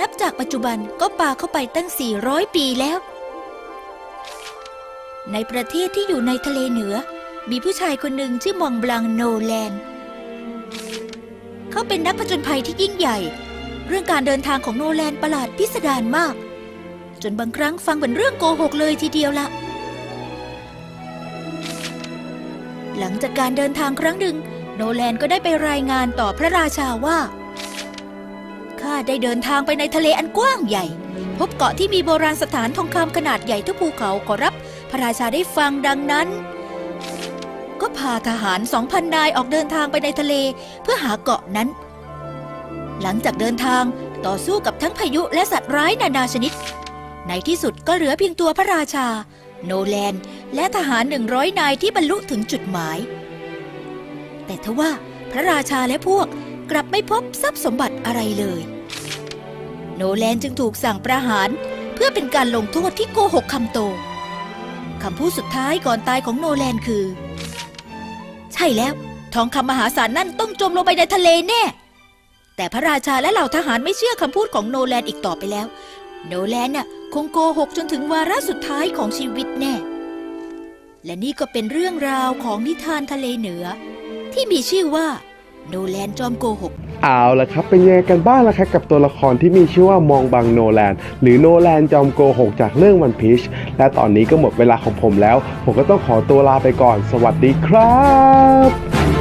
นับจากปัจจุบันก็ปาเข้าไปตั้ง 400 ปีแล้ว ในประเทศที่อยู่ในทะเลเหนือ มีผู้ชายคนหนึ่งชื่อมองบลังโนแลนเขาเป็นนักผจญภัยที่ยิ่งใหญ่ เรื่องการเดินทางของโนแลนประหลาดพิสดารมาก จนบางครั้งฟังเป็นเรื่องโกหกเลยทีเดียวละหลังจากการเดินทางครั้งหนึ่ง โนแลนก็ได้ไปรายงานต่อพระราชาว่า ข้าได้เดินทางไปในทะเลอันกว้างใหญ่ พบเกาะที่มีโบราณสถานทองคำขนาดใหญ่ทุกภูเขาขอรับ พระราชาได้ฟังดังนั้น ก็พาทหารสองพันนายออกเดินทางไปในทะเลเพื่อหาเกาะนั้น หลังจากเดินทางต่อสู้กับทั้งพายุและสัตว์ร้ายนานาชนิด ในที่สุดก็เหลือเพียงตัวพระราชา โนแลน และทหารหนึ่งร้อยนายที่บรรลุถึงจุดหมาย แต่ทว่าพระราชาและพวก กลับไม่พบทรัพย์สมบัติอะไรเลย โนแลนจึงถูกสั่งประหารเพื่อเป็นการลงโทษที่โกหกคำโตคำพูดสุดท้ายก่อนตายของโนแลนคือ ใช่แล้ว ทองคำมหาศาลนั่นต้องจมลงไปในทะเลแน่ แต่พระราชาและเหล่าทหารไม่เชื่อคำพูดของโนแลนอีกต่อไปแล้ว โนแลนน่ะคงโกหกจนถึงวาระสุดท้ายของชีวิตแน่ และนี่ก็เป็นเรื่องราวของนิทานทะเลเหนือ ที่มีชื่อว่า โนแลนจอมโกหกเอาละครับเป็นยังไงกันบ้างล่ะครับกับตัวละครที่มีชื่อว่ามองบังโนแลนหรือโนแลนจอมโกหกจากเรื่องวันพีชและตอนนี้ก็หมดเวลาของผมแล้ว ผมก็ต้องขอตัวลาไปก่อน สวัสดีครับ